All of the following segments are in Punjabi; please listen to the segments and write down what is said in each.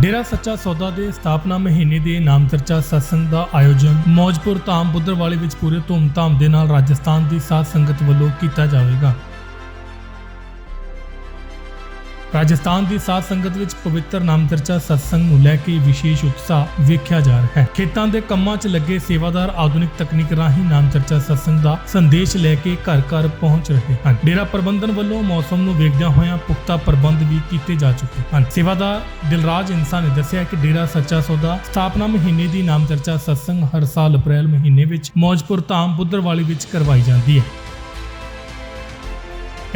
ਡੇਰਾ ਸੱਚਾ ਸੌਦਾ ਦੇ ਸਥਾਪਨਾ ਮਹੀਨੇ ਦੇ ਨਾਮ ਸਤਸੰਗ ਦਾ ਆਯੋਜਨ ਮੌਜਪੁਰ ਧਾਮ ਬੁੱਧਰਵਾਲੀ ਵਿੱਚ ਪੂਰੇ ਧੂਮਧਾਮ ਦੇ ਨਾਲ ਰਾਜਸਥਾਨ ਦੀ ਸਾਧ ਸੰਗਤ ਵੱਲੋਂ ਕੀਤਾ ਜਾਵੇਗਾ। ਰਾਜਸਥਾਨ ਦੀ ਸਾਧ ਸੰਗਤ ਵਿੱਚ ਪਵਿੱਤਰ ਨਾਮ ਚਰਚਾ ਸਤਸੰਗ ਨੂੰ ਲੈ ਕੇ ਵਿਸ਼ੇਸ਼ ਉਤਸ਼ਾਹ ਵੇਖਿਆ ਜਾ ਰਿਹਾ ਹੈ। ਖੇਤਾਂ ਦੇ ਕੰਮਾਂ 'ਚ ਲੱਗੇ ਸੇਵਾਦਾਰ ਆਧੁਨਿਕ ਤਕਨੀਕ ਰਾਹੀਂ ਨਾਮ ਚਰਚਾ ਸਤਸੰਗ ਦਾ ਸੰਦੇਸ਼ ਲੈ ਕੇ ਘਰ ਘਰ ਪਹੁੰਚ ਰਹੇ ਹਨ। ਡੇਰਾ ਪ੍ਰਬੰਧਨ ਵੱਲੋਂ ਮੌਸਮ ਨੂੰ ਵੇਖਦਿਆਂ ਹੋਇਆਂ ਪੁਖਤਾ ਪ੍ਰਬੰਧ ਵੀ ਕੀਤੇ ਜਾ ਚੁੱਕੇ ਹਨ। ਸੇਵਾਦਾਰ ਦਿਲਰਾਜ ਇਨਸਾਨ ਨੇ ਦੱਸਿਆ ਕਿ ਡੇਰਾ ਸੱਚਾ ਸੌਦਾ ਸਥਾਪਨਾ ਮਹੀਨੇ ਦੀ ਨਾਮ ਚਰਚਾ ਸਤਸੰਗ ਹਰ ਸਾਲ ਅਪ੍ਰੈਲ ਮਹੀਨੇ ਵਿੱਚ ਮੌਜਪੁਰ ਧਾਮ ਬੁੱਧਰਵਾਲੀ ਵਿੱਚ ਕਰਵਾਈ ਜਾਂਦੀ ਹੈ।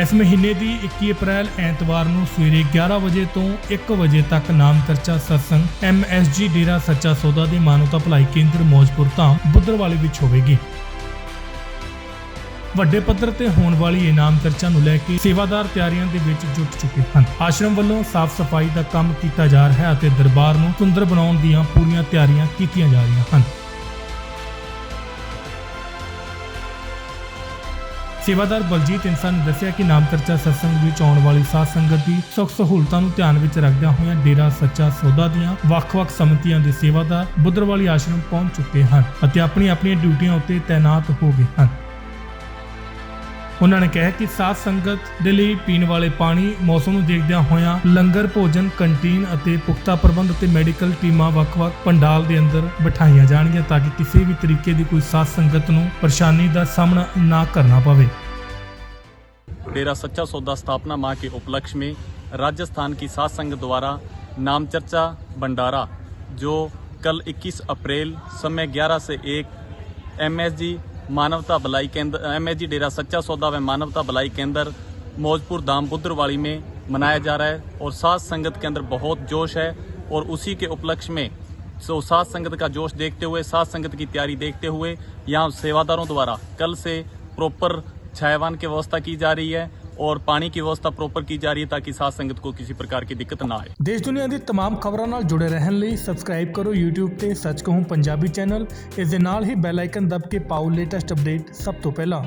ਇਸ ਮਹੀਨੇ ਦੀ 21 ਅਪ੍ਰੈਲ ਐਤਵਾਰ ਨੂੰ ਸਵੇਰੇ 11 ਵਜੇ ਤੋਂ 1 ਵਜੇ ਤੱਕ ਨਾਮ ਚਰਚਾ ਸਤਸੰਗ MSG ਡੇਰਾ ਸੱਚਾ ਸੌਦਾ ਦੀ ਮਾਨਵਤਾ ਭਲਾਈ ਕੇਂਦਰ ਮੌਜਪੁਰ ਧਾਮ ਬੁੱਧਰਵਾਲੀ ਵਿੱਚ ਹੋਵੇਗੀ। ਵੱਡੇ ਪੱਧਰ ਤੇ ਹੋਣ ਵਾਲੀ ਇਹ ਨਾਮ ਚਰਚਾ ਨੂੰ ਲੈ ਕੇ ਸੇਵਾਦਾਰ ਤਿਆਰੀਆਂ ਦੇ ਵਿੱਚ ਜੁਟ ਚੁੱਕੇ ਹਨ। ਆਸ਼ਰਮ ਵੱਲੋਂ ਸਾਫ਼ ਸਫ਼ਾਈ ਦਾ ਕੰਮ ਕੀਤਾ ਜਾ ਰਿਹਾ ਹੈ ਅਤੇ ਦਰਬਾਰ ਨੂੰ ਸੁੰਦਰ ਬਣਾਉਣ ਦੀਆਂ ਪੂਰੀਆਂ ਤਿਆਰੀਆਂ ਕੀਤੀਆਂ ਜਾ ਰਹੀਆਂ ਹਨ। ਸੇਵਾਦਾਰ ਬਲਜੀਤ ਇਨਸਾਨ ਨੇ ਦੱਸਿਆ ਕਿ ਨਾਮ ਚਰਚਾ ਸਤਸੰਗ ਵਿੱਚ ਆਉਣ ਵਾਲੀ ਸਾਧ ਸੰਗਤ ਦੀ ਸੁੱਖ ਸਹੂਲਤਾਂ ਨੂੰ ਧਿਆਨ ਵਿੱਚ ਰੱਖਦਿਆਂ ਹੋਇਆਂ ਡੇਰਾ ਸੱਚਾ ਸੌਦਾ ਦੀਆਂ ਵੱਖ-ਵੱਖ ਸਮਿਤੀਆਂ ਦੇ ਸੇਵਾਦਾਰ ਬੁੱਧਰਵਾਲੀ ਆਸ਼ਰਮ ਪਹੁੰਚ ਚੁੱਕੇ ਹਨ ਅਤੇ ਆਪਣੀ ਆਪਣੀਆਂ ਡਿਊਟੀਆਂ ਉੱਤੇ ਤਾਇਨਾਤ ਹੋ ਗਏ ਹਨ। ਉਹਨਾਂ ਨੇ ਕਿਹਾ ਕਿ ਸਾਧ ਸੰਗਤ ਦੇ ਲਈ ਪੀਣ ਵਾਲੇ ਪਾਣੀ ਮੌਸਮ ਨੂੰ ਦੇਖਦਿਆਂ ਹੋਇਆਂ ਲੰਗਰ ਭੋਜਨ ਕੰਟੀਨ ਅਤੇ ਪੁਖਤਾ ਪ੍ਰਬੰਧ ਅਤੇ ਮੈਡੀਕਲ ਟੀਮਾਂ ਵੱਖ-ਵੱਖ ਪੰਡਾਲ ਦੇ ਅੰਦਰ ਬਿਠਾਈਆਂ ਜਾਣਗੀਆਂ ਤਾਂ ਕਿ ਕਿਸੇ ਵੀ ਤਰੀਕੇ ਦੀ ਕੋਈ ਸਾਧ ਸੰਗਤ ਨੂੰ ਪਰੇਸ਼ਾਨੀ ਦਾ ਸਾਹਮਣਾ ਨਾ ਕਰਨਾ ਪਵੇ डेरा सच्चा सौदा स्थापना माह के उपलक्ष्य में राजस्थान की सात संघ द्वारा नाम चर्चा भंडारा जो कल 21 अप्रैल समय 11 से 1 एमएसजी मानवता भलाई केंद्र, एम डेरा सच्चा सौदा व मानवता भलाई केंद्र मौजपुर धाम बुद्रवाड़ी में मनाया जा रहा है और सात संगत के अंदर बहुत जोश है और उसी के उपलक्ष्य में सो सात संगत का जोश देखते हुए, सात संगत की तैयारी देखते हुए यहाँ सेवादारों द्वारा कल से प्रॉपर छायावान की व्यवस्था की जा रही है। और पानी की व्यवस्था प्रॉपर की जा रही है ताकि सात संगत को किसी प्रकार की दिक्कत ना आए ਦੇਸ਼ ਦੁਨੀਆ ਦੀ तमाम ਖਬਰਾਂ ਨਾਲ ਜੁੜੇ ਰਹਿਣ ਲਈ ਸਬਸਕ੍ਰਾਈਬ ਕਰੋ YouTube ਤੇ ਸੱਚ ਕਹੂੰ ਪੰਜਾਬੀ ਚੈਨਲ ਇਸ ਦੇ ਨਾਲ ਹੀ ਬੈਲ ਆਈਕਨ ਦਬ ਕੇ ਪਾਓ ਲੇਟੈਸਟ ਅਪਡੇਟ ਸਭ ਤੋਂ ਪਹਿਲਾਂ